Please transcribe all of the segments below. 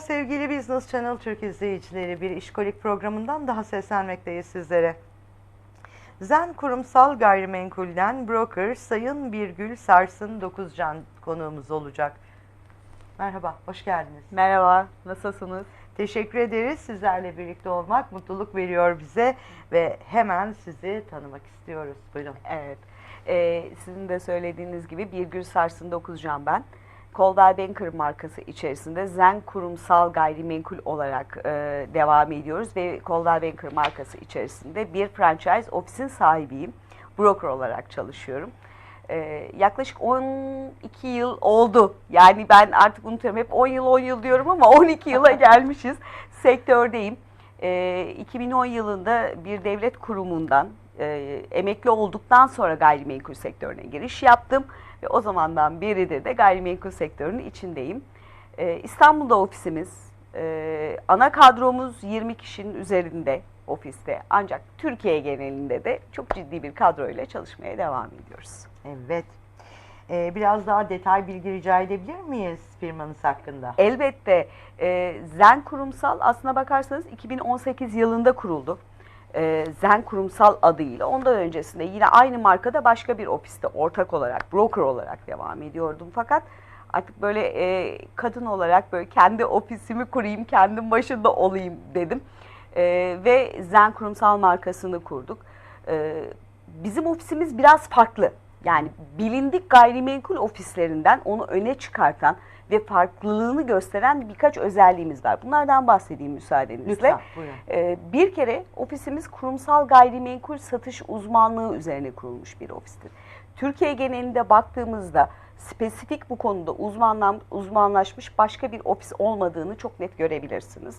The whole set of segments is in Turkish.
Merhaba sevgili Business Channel Türk izleyicileri. Bir işkolik programından daha seslenmekteyiz sizlere. Zen Kurumsal Gayrimenkul'den broker Sayın Birgül Sarsın Dokuzcan konuğumuz olacak. Merhaba, hoş geldiniz. Merhaba, nasılsınız? Teşekkür ederiz. Sizlerle birlikte olmak mutluluk veriyor bize ve hemen sizi tanımak istiyoruz. Buyurun. Evet, ee, sizin de söylediğiniz gibi Birgül Sarsın Dokuzcan ben. Coldwell Banker markası içerisinde Zen kurumsal gayrimenkul olarak e, devam ediyoruz ve Coldwell Banker markası içerisinde bir franchise ofisin sahibiyim. Broker olarak çalışıyorum. E, yaklaşık 12 yıl oldu. Yani ben artık unutuyorum hep 10 yıl 10 yıl diyorum ama 12 yıla gelmişiz. Sektördeyim. E, 2010 yılında bir devlet kurumundan e, emekli olduktan sonra gayrimenkul sektörüne giriş yaptım. Ve o zamandan beridir de gayrimenkul sektörünün içindeyim. Ee, İstanbul'da ofisimiz, e, ana kadromuz 20 kişinin üzerinde ofiste. Ancak Türkiye genelinde de çok ciddi bir kadroyla çalışmaya devam ediyoruz. Evet. Ee, biraz daha detay bilgi rica edebilir miyiz firmanız hakkında? Elbette e, Zen Kurumsal aslına bakarsanız 2018 yılında kuruldu. E, Zen Kurumsal adıyla. Ondan öncesinde yine aynı markada başka bir ofiste ortak olarak, broker olarak devam ediyordum. Fakat artık böyle e, kadın olarak böyle kendi ofisimi kurayım, kendim başında olayım dedim. E, ve Zen Kurumsal markasını kurduk. E, bizim ofisimiz biraz farklı. Yani bilindik gayrimenkul ofislerinden onu öne çıkartan ve farklılığını gösteren birkaç özelliğimiz var. Bunlardan bahsedeyim müsaadenizle. Lütfen, buyurun. Ee, bir kere ofisimiz kurumsal gayrimenkul satış uzmanlığı üzerine kurulmuş bir ofistir. Türkiye genelinde baktığımızda spesifik bu konuda uzmanlan, uzmanlaşmış başka bir ofis olmadığını çok net görebilirsiniz.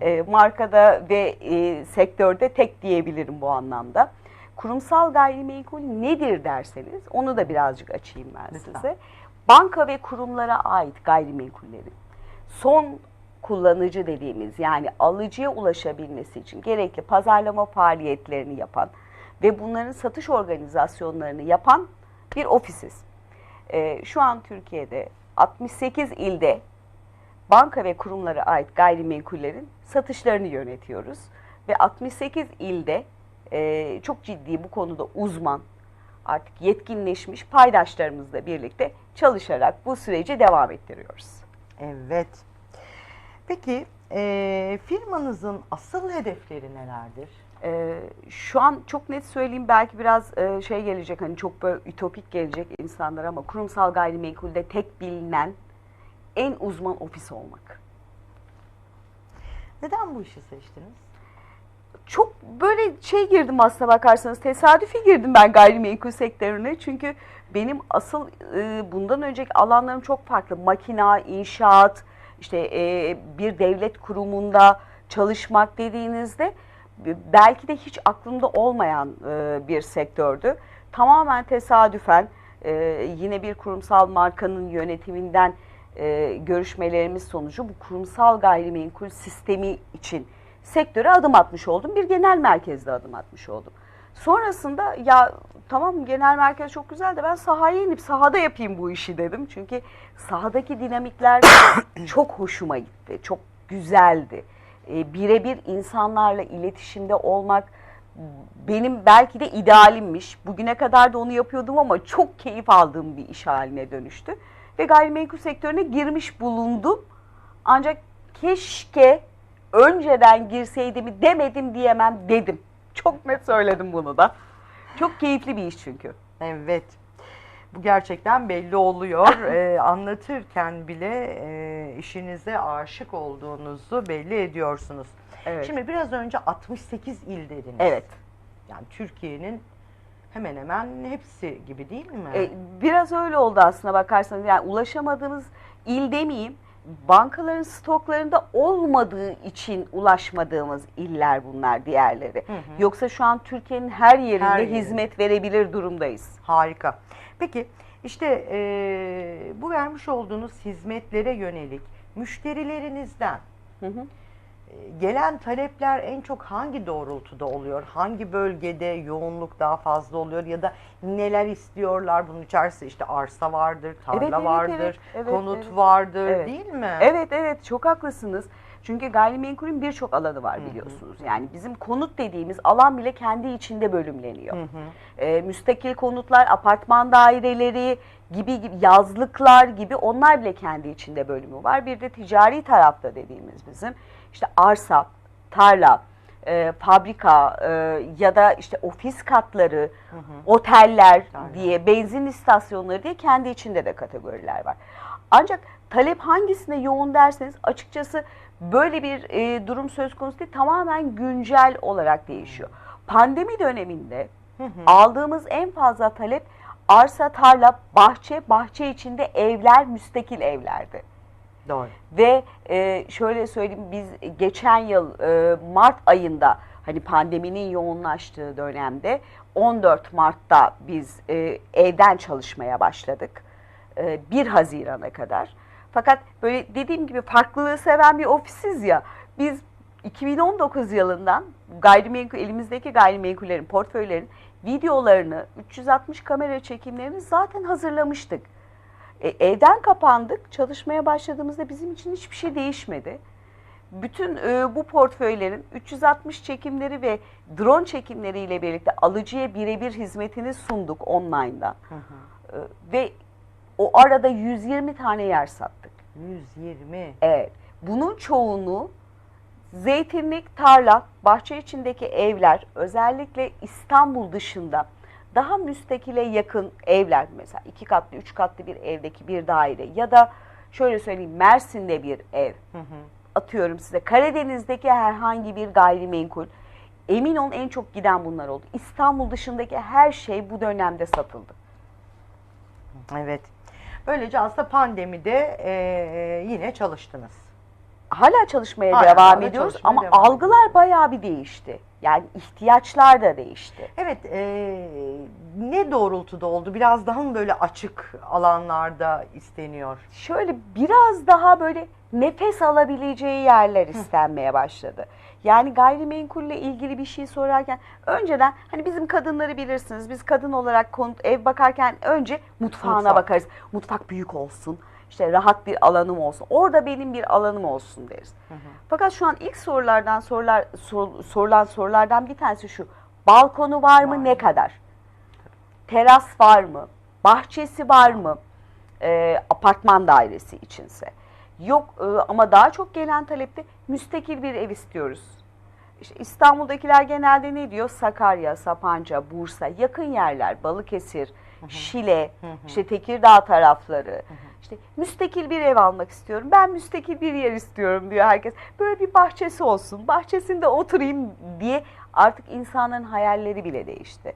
Ee, markada ve e, sektörde tek diyebilirim bu anlamda. Kurumsal gayrimenkul nedir derseniz onu da birazcık açayım ben Lütfen. size. Banka ve kurumlara ait gayrimenkullerin son kullanıcı dediğimiz yani alıcıya ulaşabilmesi için gerekli pazarlama faaliyetlerini yapan ve bunların satış organizasyonlarını yapan bir ofisiz. Ee, şu an Türkiye'de 68 ilde banka ve kurumlara ait gayrimenkullerin satışlarını yönetiyoruz. Ve 68 ilde e, çok ciddi bu konuda uzman, artık yetkinleşmiş paydaşlarımızla birlikte çalışarak bu süreci devam ettiriyoruz. Evet. Peki e, firmanızın asıl hedefleri nelerdir? Ee, şu an çok net söyleyeyim belki biraz e, şey gelecek hani çok böyle ütopik gelecek insanlar ama kurumsal gayrimenkulde tek bilinen en uzman ofis olmak. Neden bu işi seçtiniz? Çok böyle şey girdim aslına bakarsanız tesadüfi girdim ben gayrimenkul sektörüne çünkü benim asıl e, bundan önceki alanlarım çok farklı makina, inşaat, işte e, bir devlet kurumunda çalışmak dediğinizde e, belki de hiç aklımda olmayan e, bir sektördü. Tamamen tesadüfen e, yine bir kurumsal markanın yönetiminden e, görüşmelerimiz sonucu bu kurumsal gayrimenkul sistemi için sektöre adım atmış oldum. Bir genel merkezde adım atmış oldum. Sonrasında ya tamam genel merkez çok güzel de ben sahaya inip sahada yapayım bu işi dedim. Çünkü sahadaki dinamikler çok hoşuma gitti. Çok güzeldi. E, Birebir insanlarla iletişimde olmak benim belki de idealimmiş. Bugüne kadar da onu yapıyordum ama çok keyif aldığım bir iş haline dönüştü. Ve gayrimenkul sektörüne girmiş bulundum. Ancak keşke önceden girseydim demedim diyemem dedim. Çok net söyledim bunu da. Çok keyifli bir iş çünkü. Evet. Bu gerçekten belli oluyor. Ee, anlatırken bile e, işinize aşık olduğunuzu belli ediyorsunuz. Evet. Şimdi biraz önce 68 il dediniz. Evet. Yani Türkiye'nin hemen hemen hepsi gibi değil mi? E, biraz öyle oldu aslına bakarsanız. Yani ulaşamadığımız il demeyeyim. Bankaların stoklarında olmadığı için ulaşmadığımız iller bunlar diğerleri. Hı hı. Yoksa şu an Türkiye'nin her yerinde Her hizmet verebilir durumdayız. Harika. Peki işte e, bu vermiş olduğunuz hizmetlere yönelik müşterilerinizden Hı hı. E, Gelen talepler en çok hangi doğrultuda oluyor? Hangi bölgede yoğunluk daha fazla oluyor ya da neler istiyorlar? Bunun içerisinde işte arsa vardır, tarla Evet, evet, vardır, evet, evet, konut evet. vardır Evet. değil mi? Evet evet çok haklısınız. Çünkü gayrimenkulün birçok alanı var biliyorsunuz. Yani bizim konut dediğimiz alan bile kendi içinde bölümleniyor. Ee, müstakil konutlar, apartman daireleri gibi, gibi yazlıklar gibi onlar bile kendi içinde bölümü var. Bir de ticari tarafta dediğimiz bizim işte arsa, tarla, e, fabrika e, ya da işte ofis katları, oteller Aynen. diye, benzin istasyonları diye kendi içinde de kategoriler var. Ancak talep hangisine yoğun derseniz açıkçası böyle bir e, durum söz konusu değil, tamamen güncel olarak değişiyor. Pandemi döneminde aldığımız en fazla talep arsa, tarla, bahçe, bahçe içinde evler, müstakil evlerdi. Doğru. Ve e, şöyle söyleyeyim biz geçen yıl e, Mart ayında hani pandeminin yoğunlaştığı dönemde 14 Mart'ta biz e, evden çalışmaya başladık. E, 1 Haziran'a kadar. Fakat böyle dediğim gibi farklılığı seven bir ofisiz ya. Biz 2019 yılından gayrimenkul elimizdeki gayrimenkullerin portföylerin videolarını 360 kamera çekimlerini zaten hazırlamıştık. E, evden kapandık. Çalışmaya başladığımızda bizim için hiçbir şey değişmedi. Bütün e, bu portföylerin 360 çekimleri ve drone çekimleriyle birlikte alıcıya birebir hizmetini sunduk online'dan. E, ve o arada 120 tane yer sattık. 120. Evet. Bunun çoğunluğu zeytinlik, tarla, bahçe içindeki evler, özellikle İstanbul dışında daha müstakile yakın evler mesela iki katlı, üç katlı bir evdeki bir daire ya da şöyle söyleyeyim Mersin'de bir ev. Atıyorum size Karadeniz'deki herhangi bir gayrimenkul. Emin olun en çok giden bunlar oldu. İstanbul dışındaki her şey bu dönemde satıldı. Evet. Böylece aslında pandemide e, yine çalıştınız. Hala çalışmaya Hala devam da ediyoruz çalışmaya ama devam algılar bayağı bir değişti. Yani ihtiyaçlar da değişti. Evet, e, ne doğrultuda oldu? Biraz daha mı böyle açık alanlarda isteniyor? Şöyle biraz daha böyle nefes alabileceği yerler istenmeye başladı. Yani gayrimenkulle ilgili bir şey sorarken önceden hani bizim kadınları bilirsiniz. Biz kadın olarak konut ev bakarken önce mutfağına Mutfak. bakarız. Mutfak büyük olsun. İşte rahat bir alanım olsun. Orada benim bir alanım olsun deriz. Fakat şu an ilk sorulardan sorular sor- sorulan sorulardan bir tanesi şu. Balkonu var mı? Var. Ne kadar? Teras var mı? Bahçesi var mı? Ee, apartman dairesi içinse. Yok e, ama daha çok gelen talepte müstakil bir ev istiyoruz. İşte İstanbul'dakiler genelde ne diyor? Sakarya, Sapanca, Bursa, yakın yerler, Balıkesir, Şile, işte Tekirdağ tarafları. İşte müstakil bir ev almak istiyorum. Ben müstakil bir yer istiyorum diyor herkes. Böyle bir bahçesi olsun. Bahçesinde oturayım diye artık insanların hayalleri bile değişti.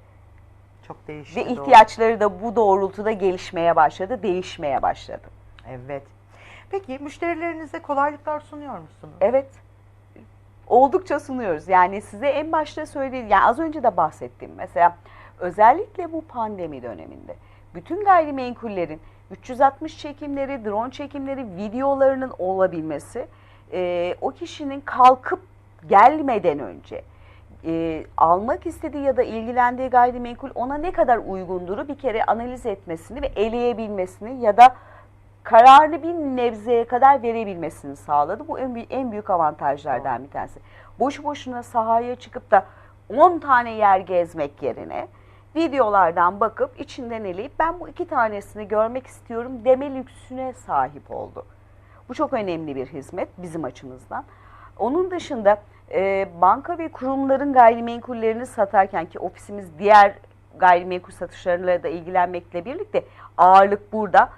Çok değişti. Ve doğru. ihtiyaçları da bu doğrultuda gelişmeye başladı, değişmeye başladı. Evet. Peki müşterilerinize kolaylıklar sunuyor musunuz? Evet. Oldukça sunuyoruz. Yani size en başta söylediğim, yani az önce de bahsettim. Mesela özellikle bu pandemi döneminde bütün gayrimenkullerin 360 çekimleri, drone çekimleri, videolarının olabilmesi e, o kişinin kalkıp gelmeden önce e, almak istediği ya da ilgilendiği gayrimenkul ona ne kadar uygunduru bir kere analiz etmesini ve eleyebilmesini ya da kararını bir nebzeye kadar verebilmesini sağladı. Bu en büyük, en büyük avantajlardan bir tanesi. Boşu boşuna sahaya çıkıp da 10 tane yer gezmek yerine videolardan bakıp içinden eleyip ben bu iki tanesini görmek istiyorum deme lüksüne sahip oldu. Bu çok önemli bir hizmet bizim açımızdan. Onun dışında e, banka ve kurumların gayrimenkullerini satarken ki ofisimiz diğer gayrimenkul satışlarıyla da ilgilenmekle birlikte ağırlık burada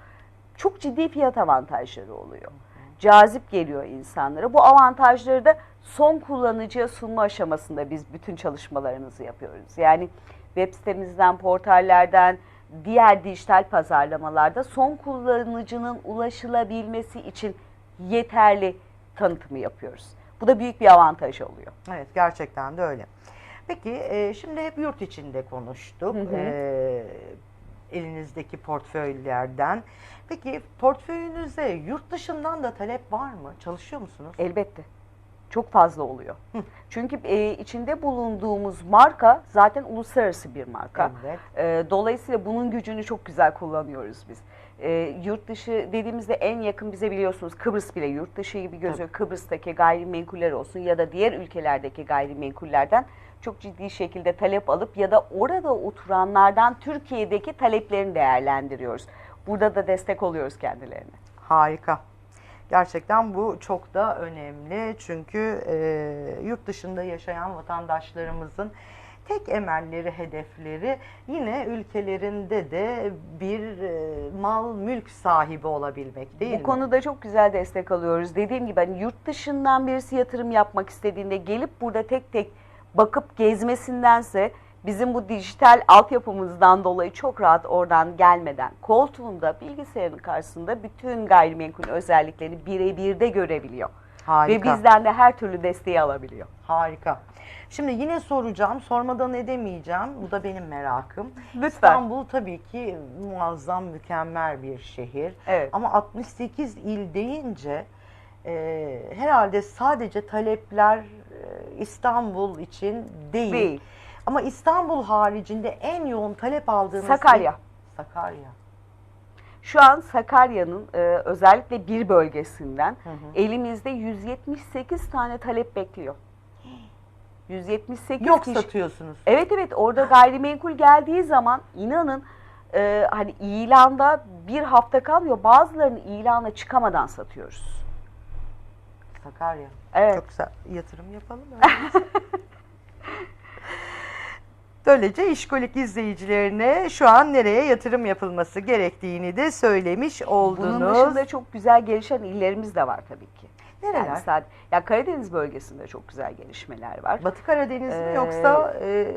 çok ciddi fiyat avantajları oluyor. Cazip geliyor insanlara. Bu avantajları da son kullanıcıya sunma aşamasında biz bütün çalışmalarımızı yapıyoruz. Yani web sitemizden, portallerden, diğer dijital pazarlamalarda son kullanıcının ulaşılabilmesi için yeterli tanıtımı yapıyoruz. Bu da büyük bir avantaj oluyor. Evet gerçekten de öyle. Peki e, şimdi hep yurt içinde konuştuk. Hı hı. E, elinizdeki portföylerden. Peki portföyünüze yurt dışından da talep var mı? Çalışıyor musunuz? Elbette. Çok fazla oluyor. Çünkü e, içinde bulunduğumuz marka zaten uluslararası bir marka. Evet. E, dolayısıyla bunun gücünü çok güzel kullanıyoruz biz. E, yurt dışı dediğimizde en yakın bize biliyorsunuz Kıbrıs bile yurt dışı gibi gözüküyor. Kıbrıs'taki gayrimenkuller olsun ya da diğer ülkelerdeki gayrimenkullerden çok ciddi şekilde talep alıp ya da orada oturanlardan Türkiye'deki taleplerini değerlendiriyoruz. Burada da destek oluyoruz kendilerine. Harika. Gerçekten bu çok da önemli çünkü e, yurt dışında yaşayan vatandaşlarımızın tek emelleri, hedefleri yine ülkelerinde de bir e, mal, mülk sahibi olabilmek değil Bu mi? konuda çok güzel destek alıyoruz. Dediğim gibi hani yurt dışından birisi yatırım yapmak istediğinde gelip burada tek tek bakıp gezmesindense bizim bu dijital altyapımızdan dolayı çok rahat oradan gelmeden koltuğunda bilgisayarın karşısında bütün gayrimenkul özelliklerini birebir de görebiliyor. Harika. Ve bizden de her türlü desteği alabiliyor. Harika. Şimdi yine soracağım, sormadan edemeyeceğim. Bu da benim merakım. Lütfen. İstanbul tabii ki muazzam, mükemmel bir şehir. Evet. Ama 68 il deyince e, herhalde sadece talepler e, İstanbul için değil. Değil. Ama İstanbul haricinde en yoğun talep aldığınız Sakarya. il- Sakarya. Şu an Sakarya'nın e, özellikle bir bölgesinden hı. elimizde 178 tane talep bekliyor. 178 Yok kişi. satıyorsunuz. Evet evet orada gayrimenkul geldiği zaman inanın e, hani ilanda bir hafta kalmıyor. Bazılarını ilana çıkamadan satıyoruz. Sakarya. Evet. Çok güzel. Yatırım yapalım. öyleyse. Böylece işkolik izleyicilerine şu an nereye yatırım yapılması gerektiğini de söylemiş oldunuz. Bunun dışında çok güzel gelişen illerimiz de var tabii ki. Nereler? Yani sadece, ya Karadeniz bölgesinde çok güzel gelişmeler var. Batı Karadeniz mi Ee, yoksa e,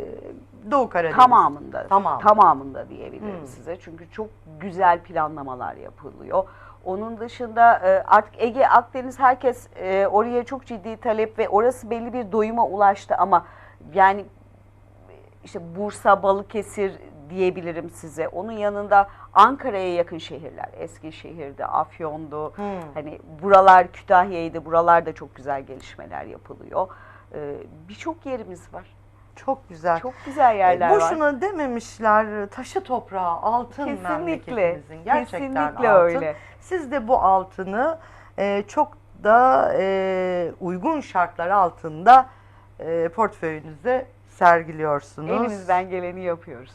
Doğu Karadeniz? Tamamında. Tamam. Tamamında diyebilirim Hmm. size. Çünkü çok güzel planlamalar yapılıyor. Onun dışında e, artık Ege, Akdeniz herkes e, oraya çok ciddi talep ve orası belli bir doyuma ulaştı ama yani işte Bursa, Balıkesir diyebilirim size. Onun yanında Ankara'ya yakın şehirler. Eskişehir'de, Afyon'du. Hmm. Hani buralar Kütahya'ydı. Buralarda çok güzel gelişmeler yapılıyor. E, Birçok yerimiz var. Çok güzel. Çok güzel yerler E, var. Boşuna dememişler taşı toprağı altın Kesinlikle. Gerçekten Kesinlikle altın. öyle. Siz de bu altını e, çok da e, uygun şartlar altında e, portföyünüzde sergiliyorsunuz. Elimizden geleni yapıyoruz.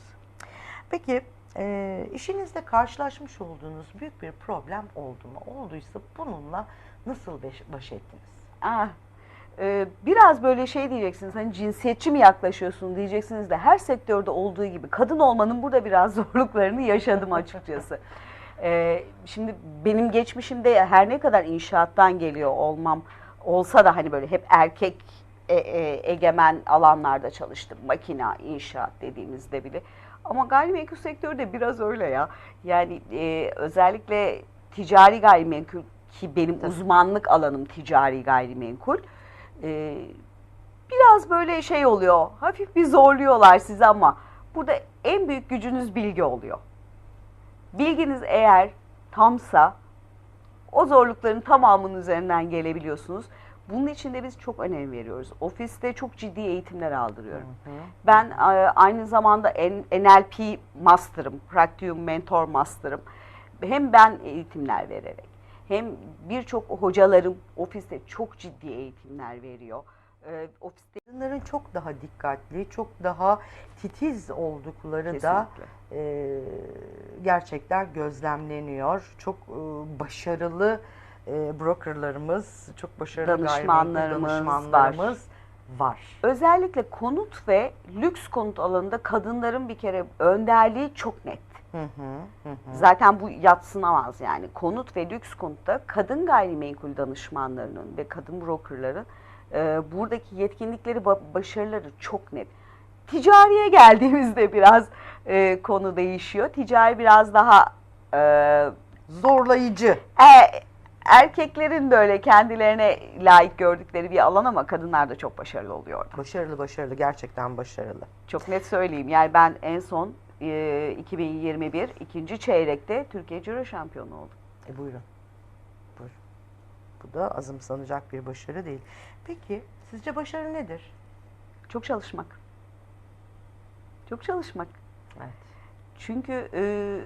Peki e, işinizde karşılaşmış olduğunuz büyük bir problem oldu mu? Olduysa bununla nasıl baş, ettiniz? Ah, e, biraz böyle şey diyeceksiniz hani cinsiyetçi mi yaklaşıyorsun diyeceksiniz de her sektörde olduğu gibi kadın olmanın burada biraz zorluklarını yaşadım açıkçası. E, şimdi benim geçmişimde her ne kadar inşaattan geliyor olmam olsa da hani böyle hep erkek e, e, egemen alanlarda çalıştım. Makina, inşaat dediğimizde bile. Ama gayrimenkul sektörü de biraz öyle ya. Yani e, özellikle ticari gayrimenkul ki benim uzmanlık alanım ticari gayrimenkul. E, biraz böyle şey oluyor. Hafif bir zorluyorlar sizi ama burada en büyük gücünüz bilgi oluyor. Bilginiz eğer tamsa o zorlukların tamamının üzerinden gelebiliyorsunuz. Bunun için de biz çok önem veriyoruz. Ofiste çok ciddi eğitimler aldırıyorum. Ben e, aynı zamanda NLP Master'ım, Practium Mentor Master'ım. Hem ben eğitimler vererek hem birçok hocalarım ofiste çok ciddi eğitimler veriyor. E, ofiste Kadınların çok daha dikkatli, çok daha titiz oldukları da kesinlikle. e, gerçekten gözlemleniyor. Çok e, başarılı e, brokerlarımız, çok başarılı Danışmanlarımız danışmanlarımız var. Özellikle konut ve lüks konut alanında kadınların bir kere önderliği çok net. Hı hı, hı hı. Zaten bu yatsınamaz yani. Konut ve lüks konutta kadın gayrimenkul danışmanlarının ve kadın brokerların e, buradaki yetkinlikleri, ba- başarıları çok net. Ticariye geldiğimizde biraz e, konu değişiyor. Ticari biraz daha e, Zorlayıcı. e, erkeklerin böyle kendilerine layık gördükleri bir alan ama kadınlar da çok başarılı oluyor. Başarılı başarılı, gerçekten başarılı. Çok net söyleyeyim. Yani ben en son e, 2021 ikinci çeyrekte Türkiye Ciro şampiyonu oldum. E buyurun. Buyurun. Bu da azımsanacak bir başarı değil. Peki sizce başarı nedir? Çok çalışmak. Çok çalışmak. Evet. Çünkü e,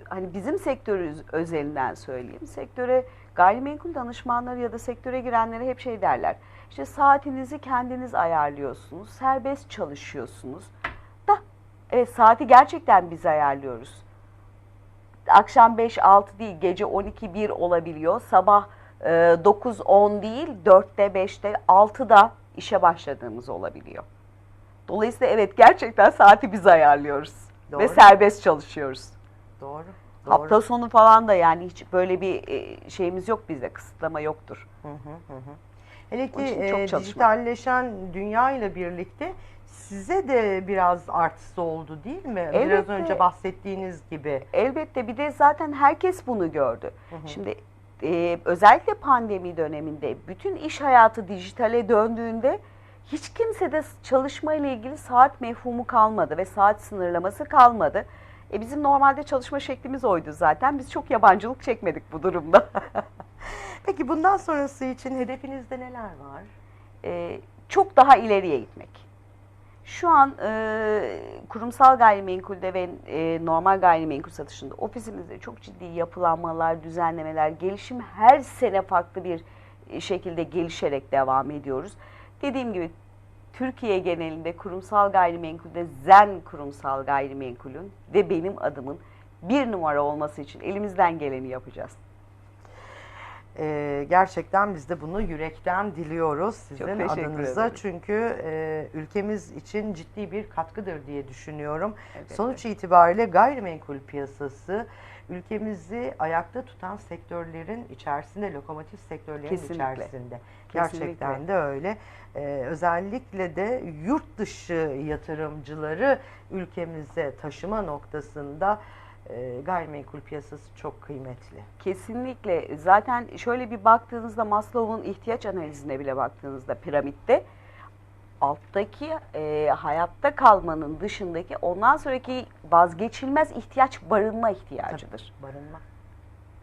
hani bizim sektörü özelinden söyleyeyim. Sektöre gayrimenkul danışmanları ya da sektöre girenlere hep şey derler. İşte saatinizi kendiniz ayarlıyorsunuz, serbest çalışıyorsunuz. Da evet saati gerçekten biz ayarlıyoruz. Akşam 5-6 değil, gece 12-1 olabiliyor. Sabah e, 9-10 değil, 4'te, 5'te, 6'da işe başladığımız olabiliyor. Dolayısıyla evet gerçekten saati biz ayarlıyoruz. Doğru. Ve serbest çalışıyoruz. Doğru. Doğru. Hafta sonu falan da yani hiç böyle bir e, şeyimiz yok bizde, kısıtlama yoktur. Hı hı hı. hı. Hele ki e, dijitalleşen dünya ile birlikte size de biraz artısı oldu değil mi? Biraz Elbette. önce bahsettiğiniz gibi. Elbette bir de zaten herkes bunu gördü. Şimdi e, özellikle pandemi döneminde bütün iş hayatı dijitale döndüğünde hiç kimsede çalışma ile ilgili saat mefhumu kalmadı ve saat sınırlaması kalmadı. E bizim normalde çalışma şeklimiz oydu zaten. Biz çok yabancılık çekmedik bu durumda. Peki bundan sonrası için hedefinizde neler var? e, çok daha ileriye gitmek. Şu an e, kurumsal gayrimenkulde ve e, normal gayrimenkul satışında ofisimizde çok ciddi yapılanmalar, düzenlemeler, gelişim her sene farklı bir şekilde gelişerek devam ediyoruz. Dediğim gibi Türkiye genelinde kurumsal gayrimenkulde Zen kurumsal gayrimenkulün ve benim adımın bir numara olması için elimizden geleni yapacağız. Ee, gerçekten biz de bunu yürekten diliyoruz sizin teşekkür adınıza. ederim. Çünkü e, ülkemiz için ciddi bir katkıdır diye düşünüyorum. Elbette. Sonuç itibariyle gayrimenkul piyasası ülkemizi ayakta tutan sektörlerin içerisinde, lokomotif sektörlerin Kesinlikle. içerisinde. Kesinlikle. Gerçekten de öyle. Ee, özellikle de yurt dışı yatırımcıları ülkemize taşıma noktasında e, gayrimenkul piyasası çok kıymetli. Kesinlikle. Zaten şöyle bir baktığınızda Maslow'un ihtiyaç analizine bile baktığınızda piramitte alttaki e, hayatta kalmanın dışındaki ondan sonraki vazgeçilmez ihtiyaç barınma ihtiyacıdır. Barınma.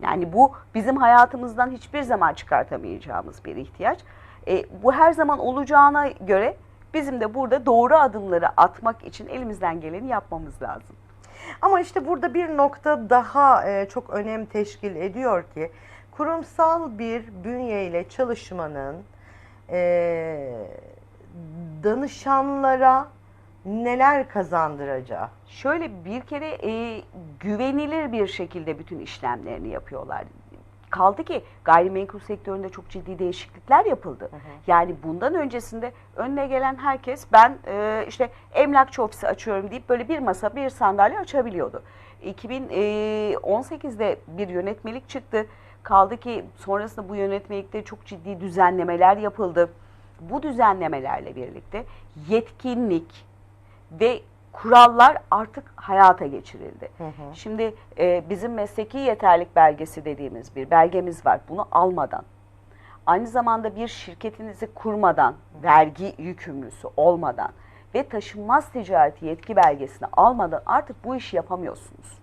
Yani bu bizim hayatımızdan hiçbir zaman çıkartamayacağımız bir ihtiyaç. E, bu her zaman olacağına göre bizim de burada doğru adımları atmak için elimizden geleni yapmamız lazım. Ama işte burada bir nokta daha e, çok önem teşkil ediyor ki kurumsal bir bünyeyle çalışmanın e, danışanlara neler kazandıracağı. Şöyle bir kere e, güvenilir bir şekilde bütün işlemlerini yapıyorlar. Kaldı ki gayrimenkul sektöründe çok ciddi değişiklikler yapıldı. Yani bundan öncesinde önüne gelen herkes ben e, işte emlakçı ofisi açıyorum deyip böyle bir masa bir sandalye açabiliyordu. 2018'de bir yönetmelik çıktı. Kaldı ki sonrasında bu yönetmelikte çok ciddi düzenlemeler yapıldı. Bu düzenlemelerle birlikte yetkinlik, ve kurallar artık hayata geçirildi. Şimdi e, bizim mesleki yeterlik belgesi dediğimiz bir belgemiz var. Bunu almadan, aynı zamanda bir şirketinizi kurmadan, vergi yükümlüsü olmadan ve taşınmaz ticareti yetki belgesini almadan artık bu işi yapamıyorsunuz.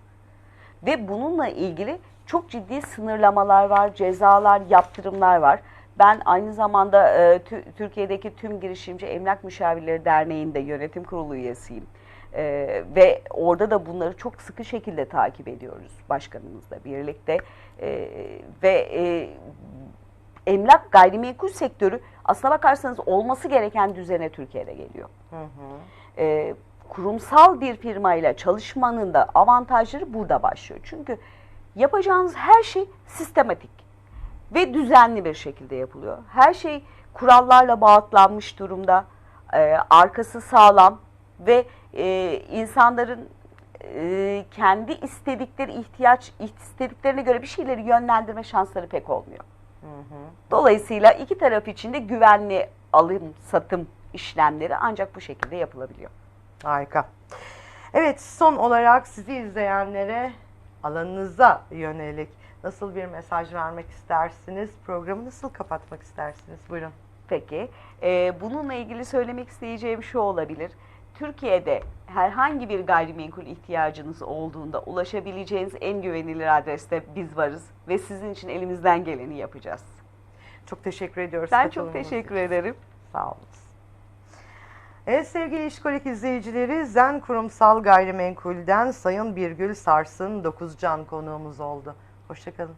Ve bununla ilgili çok ciddi sınırlamalar var, cezalar, yaptırımlar var. Ben aynı zamanda e, Tü- Türkiye'deki tüm girişimci Emlak Müşavirleri Derneği'nde yönetim kurulu üyesiyim. E, ve orada da bunları çok sıkı şekilde takip ediyoruz başkanımızla birlikte. E, ve e, emlak gayrimenkul sektörü aslına bakarsanız olması gereken düzene Türkiye'de geliyor. E, kurumsal bir firmayla çalışmanın da avantajları burada başlıyor. Çünkü yapacağınız her şey sistematik ve düzenli bir şekilde yapılıyor. Her şey kurallarla bağıtlanmış durumda, e, arkası sağlam ve e, insanların e, kendi istedikleri ihtiyaç istediklerine göre bir şeyleri yönlendirme şansları pek olmuyor. Dolayısıyla iki taraf için de güvenli alım satım işlemleri ancak bu şekilde yapılabiliyor. Harika. Evet son olarak sizi izleyenlere alanınıza yönelik nasıl bir mesaj vermek istersiniz? Programı nasıl kapatmak istersiniz? Buyurun. Peki. Ee, bununla ilgili söylemek isteyeceğim şu olabilir. Türkiye'de herhangi bir gayrimenkul ihtiyacınız olduğunda ulaşabileceğiniz en güvenilir adreste biz varız ve sizin için elimizden geleni yapacağız. Çok teşekkür ediyoruz. Ben çok teşekkür için. ederim. Sağ olun. Evet sevgili İşkolik izleyicileri Zen Kurumsal Gayrimenkul'den Sayın Birgül Sarsın 9 can konuğumuz oldu. Hoşçakalın.